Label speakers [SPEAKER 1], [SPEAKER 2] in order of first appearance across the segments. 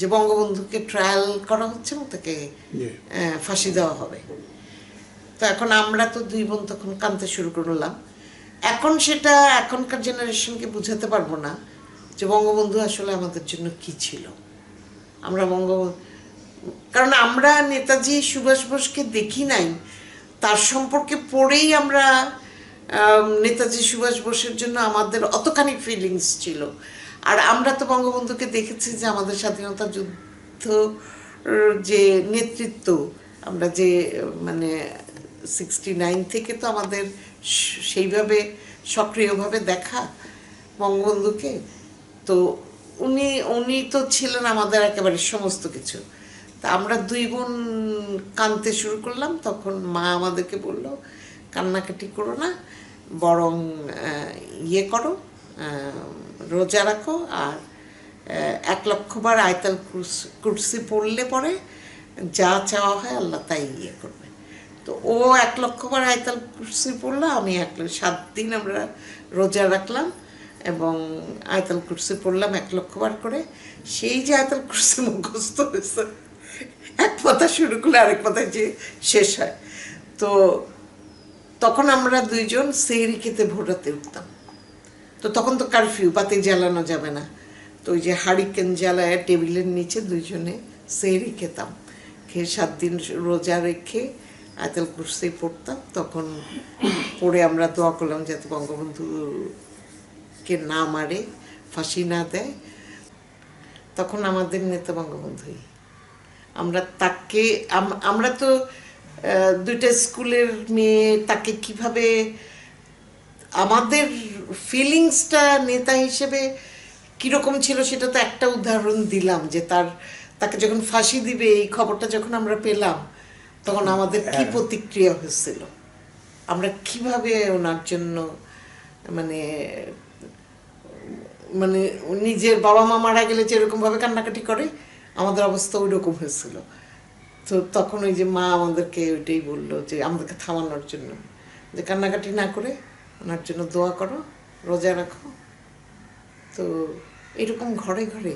[SPEAKER 1] যে বঙ্গবন্ধুকে ট্রায়াল করা হচ্ছে এবং তাকে ফাঁসি দেওয়া হবে। তো এখন আমরা তো দুই বোন তখন কাঁদতে শুরু করলাম এখন সেটা এখনকার জেনারেশনকে বুঝাতে পারব না যে বঙ্গবন্ধু আসলে আমাদের জন্য কি ছিল। আমরা বঙ্গ কারণ আমরা নেতাজি সুভাষ বোসকে দেখি নাই। তার সম্পর্কে পড়েই আমরা আম, নেতাজি সুভাষ বোসের জন্য আমাদের অতখানি ফিলিংস ছিল। আর আমরা তো বঙ্গবন্ধুকে দেখেছি যে আমাদের স্বাধীনতা যুদ্ধ যে নেতৃত্ব, আমরা যে মানে সিক্সটি নাইন থেকে তো আমাদের সেইভাবে সক্রিয়ভাবে দেখা বঙ্গবন্ধুকে, তো উনি উনি তো ছিলেন আমাদের একেবারে সমস্ত কিছু। তা আমরা দুই বোন কাঁদতে শুরু করলাম, তখন মা আমাদেরকে বলল, কান্নাকাটি করো না, বরং ইয়ে করো রোজা রাখো আর এক লক্ষবার আয়তাল কুরস- পড়লে পরে যা চাওয়া হয় আল্লাহ তাই ইয়ে করবে। তো ও এক লক্ষবার আয়তাল কুরসি পড়ল, আমি এক সাত দিন আমরা রোজা রাখলাম এবং আয়তাল কুরসি পড়লাম এক লক্ষবার করে। সেই যে আয়তাল কুরসি মুখস্থ হয়েছে, এক পাতা শুরু করলে আরেক পাতায় যে শেষ হয়। তো তখন আমরা দুইজন সেহরি খেতে ভোটাতে উঠতাম। তো তখন তো কারফিউ বাতি জ্বালানো যাবে না। তো ওই যে হারিকেন জ্বালায় টেবিলের নিচে দুইজনে সেহরি খেতাম। খেয়ে সাত দিন রোজা রেখে আয়তাল কুরসি পড়তাম। তখন পড়ে আমরা দোয়া করলাম যাতে বঙ্গবন্ধুকে না মারে, ফাঁসি না দেয়। তখন আমাদের নেতা বঙ্গবন্ধুই আমরা তাকে, আম- আমরা তো দুইটা স্কুলের মেয়ে তাকে কীভাবে আমাদের ফিলিংসটা নেতা হিসেবে কীরকম ছিল সেটা তো একটা উদাহরণ দিলাম যে তার তাকে যখন ফাঁসি দিবে এই খবরটা যখন আমরা পেলাম তখন আমাদের কি
[SPEAKER 2] হ্যাঁ।
[SPEAKER 1] প্রতিক্রিয়া হয়েছিল আমরা কীভাবে ওনার জন্য মানে মানে নিজের বাবা মা মারা গেলে যেরকম ভাবে কান্নাকাটি করে আমাদের অবস্থা ওই রকম হয়েছিল তো তখন ওই যে মা আমাদেরকে ওইটাই বলল যে আমাদেরকে থামানোর জন্য যে কান্নাকাটি না করে ওনার জন্য দোয়া করো, রোজা রাখো। তো এরকম ঘরে ঘরে,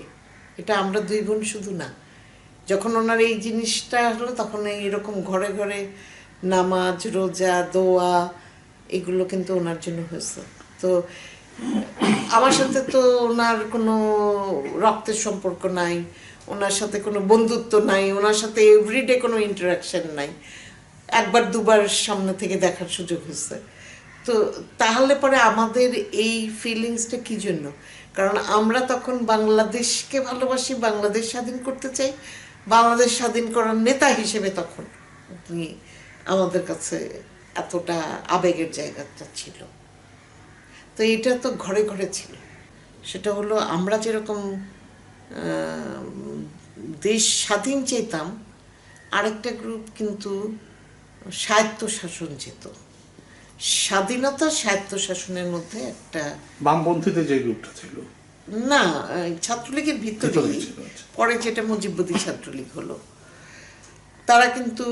[SPEAKER 1] এটা আমরা দুই বোন শুধু না। যখন ওনার এই জিনিসটা হলো, তখন এইরকম ঘরে ঘরে নামাজ, রোজা, দোয়া, এগুলো কিন্তু ওনার জন্য হয়েছে। তো আমার সাথে তো ওনার কোনো রক্তের সম্পর্ক নাই, ওনার সাথে কোনো বন্ধুত্ব নাই, ওনার সাথে এভরিডে কোনো ইন্টারাকশন নাই। একবার দুবার সামনে থেকে দেখার সুযোগ হয়েছে। তো তাহলে পরে আমাদের এই ফিলিংসটা কি জন্য? কারণ আমরা তখন বাংলাদেশকে ভালোবাসি, বাংলাদেশ স্বাধীন করতে চাই। বাংলাদেশ স্বাধীন করার নেতা হিসেবে তখন আমাদের কাছে এতটা আবেগের জায়গাটা ছিল। তো এটা তো ঘরে ঘরে ছিল। সেটা হলো আমরা যেরকম দেশ স্বাধীন চেতাম আরেকটা গ্রুপ কিন্তু স্বায়ত্ত শাসন চেত স্বাধীনতা স্বায়ত্ত শাসনের মধ্যে একটা
[SPEAKER 2] বামপন্থীতে যে গ্রুপটা ছিল।
[SPEAKER 1] না ছাত্রলীগের ভিতরে
[SPEAKER 2] আচ্ছা।
[SPEAKER 1] পরে যেটা মুজিববাদী ছাত্রলীগ হলো। তারা কিন্তু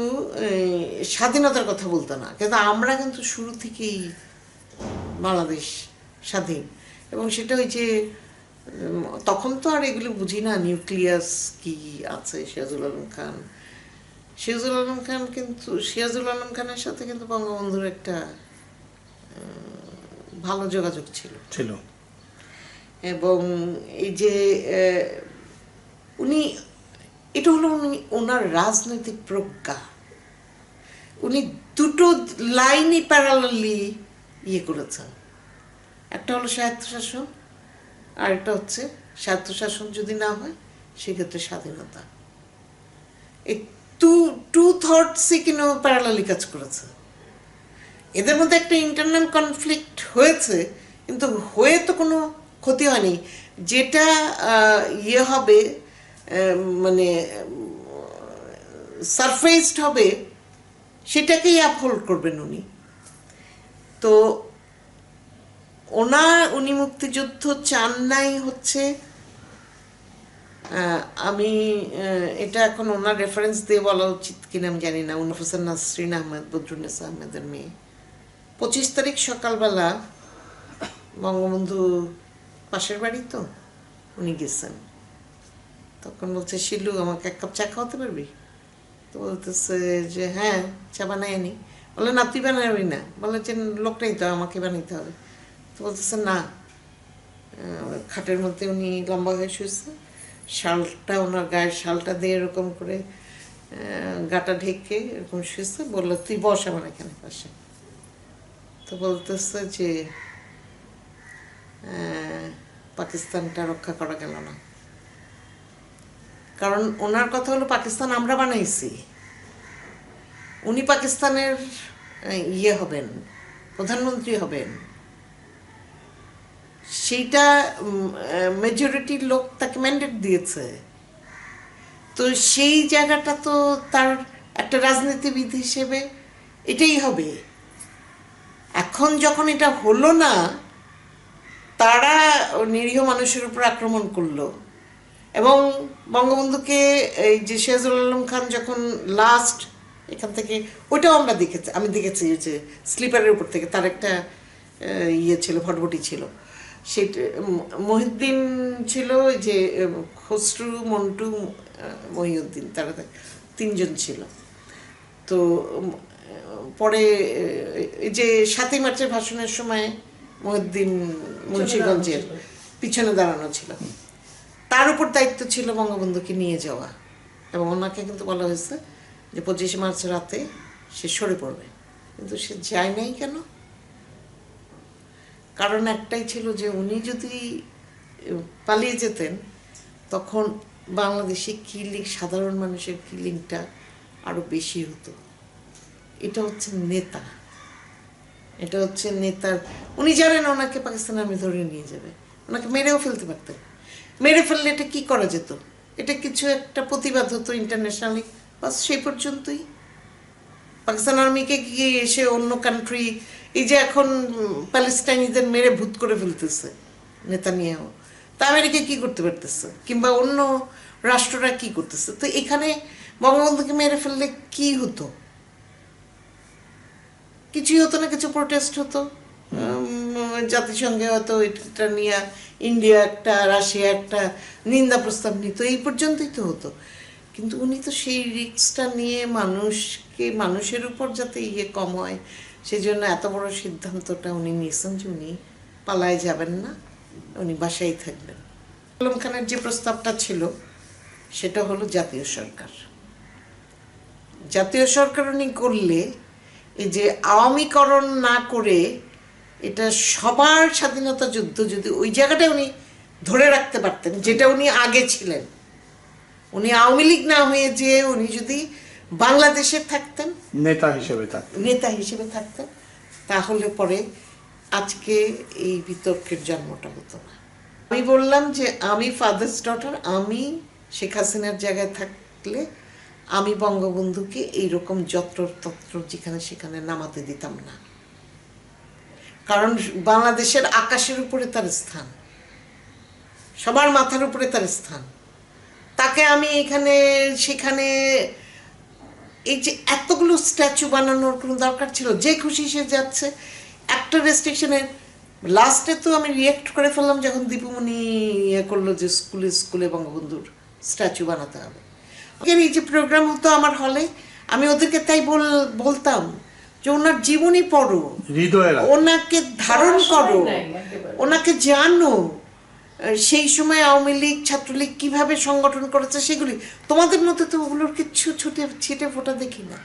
[SPEAKER 1] স্বাধীনতার কথা বলতো না। কিন্তু আমরা কিন্তু শুরু থেকেই বাংলাদেশ স্বাধীন। এবং সেটা ওই যে তখন তো আর এগুলো বুঝি না নিউক্লিয়াস কি আছে সিরাজুল আলম খান। সিরাজুল আলম খান কিন্তু সিরাজুল আলম খানের সাথে কিন্তু বঙ্গবন্ধুর একটা ভালো যোগাযোগ ছিল।
[SPEAKER 2] ছিল।
[SPEAKER 1] এবং এই যে উনি এটা হলো উনি ওনার রাজনৈতিক প্রজ্ঞা। উনি দুটো লাইনই প্যারালালি ইয়ে করেছেন। একটা হলো স্বায়ত্তশাসন আর একটা হচ্ছে স্বায়ত্তশাসন যদি না হয় সেক্ষেত্রে স্বাধীনতা। এই টু টু থটসই কিনা প্যারালালি কাজ করেছে। এদের মধ্যে একটা ইন্টারনাল কনফ্লিক্ট হয়েছে, কিন্তু হয়ে তো কোনো ক্ষতি হয়নি। যেটা ইয়ে হবে মানে সারফেসড হবে, সেটাকেই আপহোল্ড করবেন উনি। তো ওনার, উনি মুক্তিযুদ্ধ চান নাই হচ্ছে আমি এটা এখন ওনার রেফারেন্স দিয়ে বলা উচিত কিনা আমি জানি না। হোসেন নাসরিন আহমেদ বদরুন্নেসা আহমেদের মেয়ে। পঁচিশ তারিখ সকালবেলা বঙ্গবন্ধু পাশের বাড়ি তো, উনি গেছেন। তখন বলছে, শিলু, আমাকে এক কাপ চা খাওয়াতে পারবি? তো বলতেছে যে হ্যাঁ চা বানায় নি বলে না তুই বানাবি না? বলে যে লোকটাই তো, আমাকে বানাইতে হবে। তো বলতেছে, না। খাটের মধ্যে উনি লম্বা হয়ে শুয়েছে। শালটা, ওনার গায়ের শালটা দিয়ে এরকম করে গাটা ঢেকে এরকম শুয়েছে। বলল, তুই বস আমার এখানে পাশে। তো বলতেছে যে পাকিস্তানটা রক্ষা করা গেল না। কারণ ওনার কথা হলো, পাকিস্তান আমরা বানাইছি। উনি পাকিস্তানের ইয়ে হবেন, প্রধানমন্ত্রী হবেন। সেইটা মেজরিটির লোক তাকে ম্যান্ডেট দিয়েছে। তো সেই জায়গাটা তো তার একটা রাজনীতিবিদ হিসেবে এটাই হবে। এখন যখন এটা হলো না, তারা নিরীহ মানুষের উপর আক্রমণ করল। এবং বঙ্গবন্ধুকে এই যে সিরাজুল আলম খান যখন লাস্ট এখান থেকে, ওইটাও আমরা দেখেছি, আমি দেখেছি যে স্লিপারের উপর থেকে, তার একটা ইয়ে ছিল, ভটভটি ছিল। সেটা মহিউদ্দিন ছিল যে খসরু, মন্টু মহিউদ্দিন, তারা তিনজন ছিল। তো পরে এই যে সাতই মার্চের ভাষণের সময় মহিউদ্দিন মুন্সিগঞ্জের পিছনে দাঁড়ানো ছিল। তার উপর দায়িত্ব ছিল বঙ্গবন্ধুকে নিয়ে যাওয়া। এবং ওনাকে কিন্তু বলা হয়েছে যে পঁচিশে মার্চ রাতে সে সরে পড়বে। কিন্তু সে যায় নাই কেন? কারণ একটাই ছিল যে উনি যদি পালিয়ে যেতেন তখন বাংলাদেশে কিলিং সাধারণ মানুষের কিলিংটা আরও বেশি হতো। এটা হচ্ছে নেতা। এটা হচ্ছে নেতার উনি জানেন ওনাকে পাকিস্তান আর্মি ধরে নিয়ে যাবে। ওনাকে মেরেও ফেলতে পারতেন মেরে ফেললে এটা কি করা যেত? এটা কিছু একটা প্রতিবাদ হতো ইন্টারন্যাশনালি বাস সেই পর্যন্তই। পাকিস্তান আর্মিকে গিয়ে এসে অন্য কান্ট্রি এই যে এখন প্যালেস্টাইনিদের মেরে ভূত করে ফেলতেছে নেতা নিয়েও তা আমেরিকা কি করতে পারতেছে? কিংবা অন্য রাষ্ট্ররা কি করতেছে? তো এখানে বঙ্গবন্ধুকে মেরে ফেললে কি হতো? কিছুই হতো না, কিছু প্রোটেস্ট হতো। জাতিসংঘে হয়তো এটা নিয়ে ইন্ডিয়া একটা, রাশিয়া একটা নিন্দা প্রস্তাব নিত, এই পর্যন্তই তো হতো। কিন্তু উনি তো সেই রিস্কটা নিয়ে মানুষকে, মানুষের উপর যাতে ইয়ে কম হয় সেই জন্য এত বড় সিদ্ধান্তটা উনি নিয়েছেন যে উনি পালায় যাবেন না, উনি বাসায় থাকবেন। আলম খানের যে প্রস্তাবটা ছিল, সেটা হলো জাতীয় সরকার। জাতীয় সরকার উনি করলে এই যে আওয়ামীকরণ না করে এটা সবার স্বাধীনতা যুদ্ধ যদি ওই জায়গাটা উনি ধরে রাখতে পারতেন যেটা উনি আগে ছিলেন। উনি আওয়ামী লীগ না হয়ে যে উনি যদি বাংলাদেশে থাকতেন
[SPEAKER 2] নেতা হিসেবে থাকতেন।
[SPEAKER 1] নেতা হিসেবে থাকতেন তাহলে পরে আজকে এই বিতর্কের জন্মটা হতো না। আমি বললাম যে আমি ফাদার্স ডটার আমি শেখ হাসিনার জায়গায় থাকলে আমি বঙ্গবন্ধুকে এইরকম যত্র তত্র যেখানে সেখানে নামাতে দিতাম না। কারণ বাংলাদেশের আকাশের উপরে তার স্থান, সবার মাথার উপরে তার স্থান। তাকে আমি এখানে, সেখানে এই যে এতগুলো স্ট্যাচু বানানোর কোনো দরকার ছিল, যে খুশি সে যাচ্ছে, একটা রেস্ট্রিকশনের লাস্টে তো আমি রিয়েক্ট করে ফেললাম যখন দীপুমণি ইয়ে করল যে স্কুলে স্কুলে বঙ্গবন্ধুর স্ট্যাচু বানাতে হবে। এই যে প্রোগ্রাম হতো আমার হলে আমি ওদেরকে তাই বল বলতাম যে ওনার জীবনই পড়ো।
[SPEAKER 2] হৃদয়
[SPEAKER 1] ওনাকে ধারণ করো। ওনাকে জানো সেই সময় আওয়ামী লীগ ছাত্রলীগ কীভাবে সংগঠন করেছে সেগুলি। তোমাদের মধ্যে তো ওগুলোর কিছু ছুটে ছিটে ফোটা দেখি না।